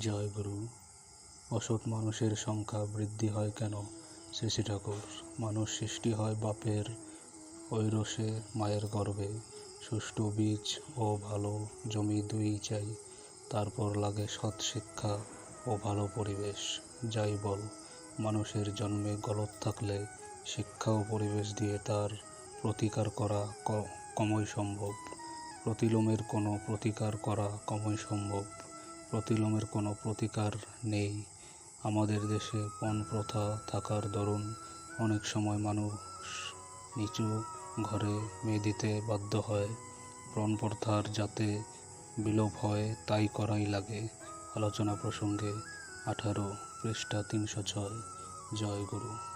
জয় গুরু। অসৎ মানুষের সংখ্যা বৃদ্ধি হয় কেন? শ্রী ঠাকুর, মানুষ সৃষ্টি হয় বাপের ঐরসে মায়ের গর্ভে সুষ্ঠু বীজ ও ভালো জমি দুই চাই, তারপর লাগে সৎ শিক্ষা ও ভালো পরিবেশ। যাই বল, মানুষের জন্মে গলত থাকলে শিক্ষা ও পরিবেশ দিয়ে তার প্রতিকার করা কমই সম্ভব। প্রতিলোমের কোনো প্রতিকার করা কমই সম্ভব। প্রতিলোমের কোনো প্রতিকার নেই। আমাদের দেশে পণ প্রথা থাকার দরুন অনেক সময় মানুষ নিচু ঘরে মেয়ে দিতে বাধ্য হয়। পণ প্রথার যাতে বিলোপ হয়, তাই করাই লাগে। আলোচনা প্রসঙ্গে আঠারো পৃষ্ঠা তিনশো ছয়। জয় গুরু।